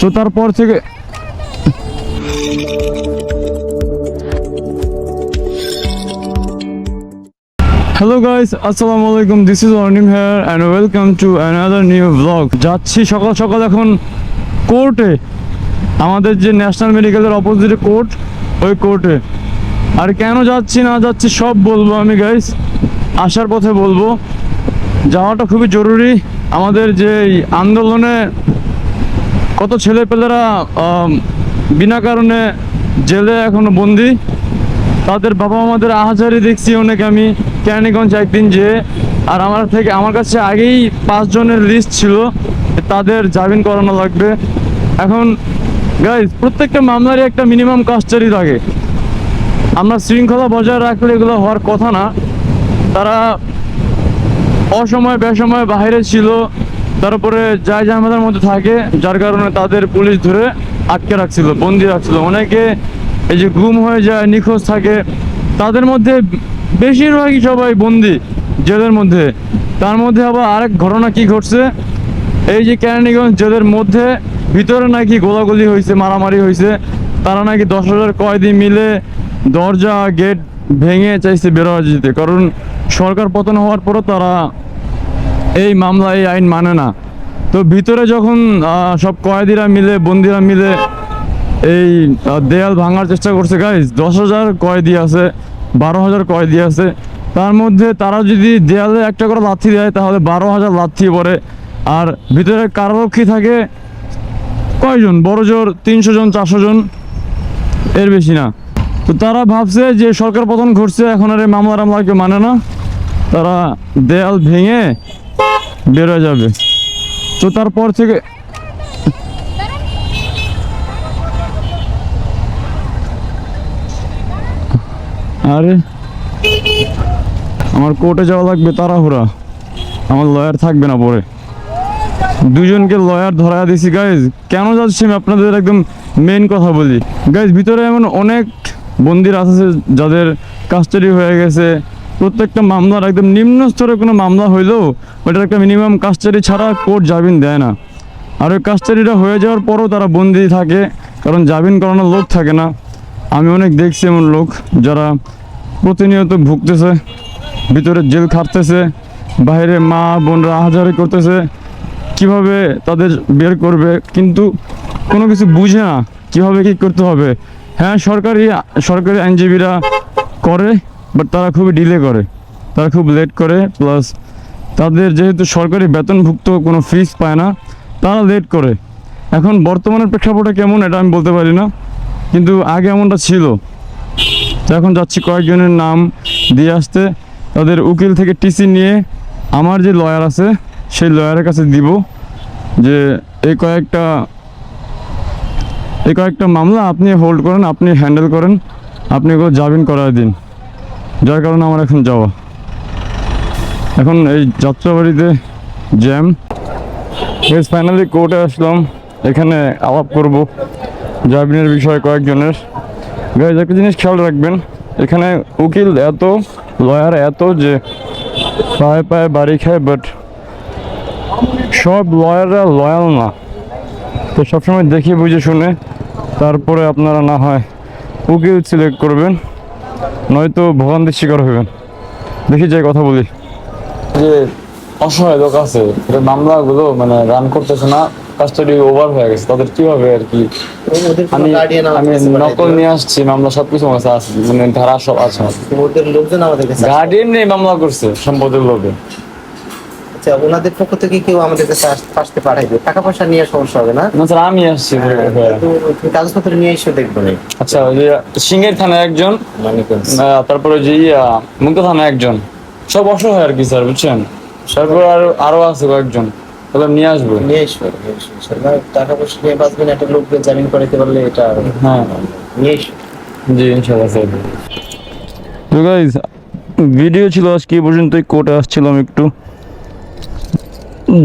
তো তারপর থেকে হ্যালো গাইস আসসালামু আলাইকুম this is Arnim here and welcome to another new blog যাচ্ছি সকাল সকাল এখন কোর্টে আমাদের যে ন্যাশনাল মেডিকেলের অপোজিটে কোর্ট ওই কোর্টে আর কেন যাচ্ছি, না যাচ্ছি, সব বলব আমি গাইস আসার পথে বলব। যাওয়াটা খুবই জরুরি। আমাদের যে আন্দোলনে কত ছেলেপেলেরা বিনা কারণে জেলে এখনও বন্দি, তাদের বাবা মাদের আহাজারি দেখছি অনেক আমি। কেরানীগঞ্জ একদিন যে, আর আমার থেকে, আমার কাছে আগেই পাঁচজনের লিস্ট ছিল তাদের জামিন করানো লাগবে। এখন গাইজ প্রত্যেকটা মামলারই একটা মিনিমাম কাস্টারি থাকে। আমরা শৃঙ্খলা বজায় রাখলে এগুলো হওয়ার কথা না। তারা অসময়, বেসময় বাইরে ছিল। তারপরে যাই ঝামেলার মধ্যে থাকে, যার কারণে তাদের পুলিশ ধরে আটকে রাখছিল, বন্দি রাখছিল। অনেকে এই যে গুম হয়ে যায়, নিখোঁজ থাকে, তাদের মধ্যে বেশিরভাগই সবাই বন্দি জেলের মধ্যে। তার মধ্যে আবার আরেক ঘটনা কি ঘটছে? এই যে কেরানীগঞ্জ জেলের মধ্যে, ভিতরে নাকি গোলাগুলি হয়েছে মারামারি হয়েছে তারা নাকি দশ হাজার কয়েদি মিলে দরজা, গেট ভেঙে চাইছে বেরোয়া যেতে। কারণ সরকার পতন হওয়ার পরও তারা এই মামলা, এই আইন মানে না। তো ভিতরে যখন সব কয়েদিরা মিলে, বন্দিরা মিলে এই দেয়াল ভাঙার চেষ্টা করছে গাইজ দশ হাজার কয়েদি আছে, বারো হাজার কয়েদি আছে। তার মধ্যে তারা যদি দেয়ালে একটা করে লাথি দেয়, তাহলে বারো হাজার লাথি পড়ে। আর ভিতরে কারারক্ষী থাকে কয়জন? বড় জোর তিনশো জন, চারশো জন। এর বেশি না। তো তারা ভাবছে যে সরকার পতন ঘটছে, এখন আর এই মামলা টামলা কেউ মানে না। তারা দেয়াল ভেঙে বেরোয় যাবে। তো তারপর থেকে আরে, আমার কোর্টে যাওয়া লাগবে তাড়াহুড়া। আমার লয়ার থাকবে না পরে। দুজনকে লয়ার ধরা দিছি গাইজ কেন যাচ্ছি আমি আপনাদের একদম মেন কথা বলি। গাইজ ভিতরে এমন অনেক বন্দির আছে যাদের কাস্টাডি হয়ে গেছে। প্রত্যেকটা মামলার একদম নিম্ন স্তরে কোনো মামলা হইলেও ওটার একটা মিনিমাম কাস্টাডি ছাড়া কোর্ট জামিন দেয় না। আর ওই কাস্টাডিটা হয়ে যাওয়ার পরও তারা বন্দি থাকে, কারণ জামিন করানোর লোক থাকে না। আমি অনেক দেখছি এমন লোক যারা প্রতিনিয়ত ভুগতেছে, ভিতরে জেল খাটতেছে, বাইরে মা বোনরা আহাজারি করতেছে, কীভাবে তাদের বের করবে, কিন্তু কোনো কিছু বুঝে না কীভাবে কী করতে হবে। হ্যাঁ সরকারি সরকারি আইনজীবীরা করে বাট তারা খুবই ডিলে করে। তারা খুব লেট করে প্লাস তাদের যেহেতু সরকারি বেতনভুক্ত কোনো ফিস পায় না, তারা লেট করে। এখন বর্তমানের প্রেক্ষাপটে কেমন এটা আমি বলতে পারি না, কিন্তু আগে এমনটা ছিল। তো এখন যাচ্ছি কয়েকজনের নাম দিয়ে আসতে। তাদের উকিল থেকে টিসি নিয়ে আমার যে লয়ার আছে, সেই লয়ারের কাছে দিব যে, এই কয়েকটা এই কয়েকটা মামলা আপনি হোল্ড করেন, আপনি হ্যান্ডেল করেন, আপনি এগুলো জামিন করায় দিন। যার কারণে আমার এখন যাওয়া এখন এই যাত্রাবাড়িতে জ্যাম বেশ ফাইনালি কোর্টে আসলাম। এখানে আলাপ করব জামিনের বিষয়ে কয়েকজনের। গাইজ একটা জিনিস খেয়াল রাখবেন, এখানে উকিল এত লয়ার এত যে পায়ে পায়ে বাড়ি খায় বাট সব লয়াররা লয়াল না। তো সবসময় দেখে বুঝে শুনে, তারপরে আপনারা না হয় উকিল সিলেক্ট করবেন। নয়তো ভোগান্তির শিকার হইবেন। দেখি যাই কথা বলি। যে অসহায় লোক আছে মামলাগুলো মানে রান করতেছে না কাস্টডি ওভার হয়ে গেছে তাদের কি? হবে আর কি আমি আমি নকল নিয়ে আসছি মামলা সবকিছু আমার কাছে আছে মানে ধারা সব আছে। গার্ডিয়ান নেই মামলা করছে সম্পদের লোভে। আচ্ছা ওনাদের পক্ষ থেকে কেউ আমাদের কাছে আস- আসতে পাঠাইবে টাকা পয়সা নিয়ে সমস্যা হবে না? না স্যার আমি আসছি হ্যাঁ। তো তুমি কাগজপত্র নিয়ে এসে দেখব। আচ্ছা ওই যে সিঙ্গের থানায় একজন আহ, তারপরে যে মুক্ত থানায় একজন। সব অসহায় আর কি স্যার বুঝছেন? তারপর আর আরও আছে কয়েকজন। তাহলে নিয়ে আসব। নিয়ে এসো নিয়ে এসো। সরকার টাকা পয়সা নিয়ে বাঁচবেন একটা লোককে জামিন করাইতে পারলে এটা হ্যাঁ। নিয়ে জি ইনশাআল্লাহ স্যার। তো গাইজ ভিডিও ছিল আজকে এই পর্যন্তই। কোর্টে আসছিলাম একটু।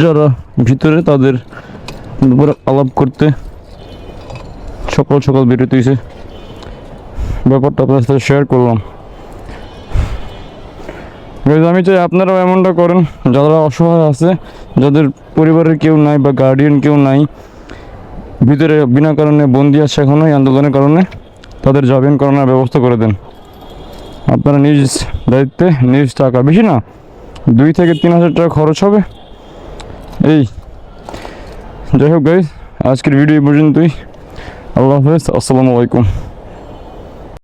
যারা ভিতরে তাদের আলাপ করতে সকাল সকাল বেরোতে হয়েছে ব্যাপারটা আপনার সাথে শেয়ার করলাম। আমি চাই আপনারাও এমনটা করেন, যারা অসহায় আছে, যাদের পরিবারের কেউ নাই বা গার্ডিয়ান কেউ নাই, ভিতরে বিনা কারণে বন্দি আছে এখনও আন্দোলনের কারণে, তাদের জবিন করানোর ব্যবস্থা করে দেন। আপনারা নিজ দায়িত্বে, নিজ টাকা, বেশি না, দুই থেকে তিন হাজার টাকা খরচ হবে। এই যাই হোক গাইজ আজকের ভিডিও পর্যন্তই। আল্লাহ হাফেজ আসসালামু আলাইকুম।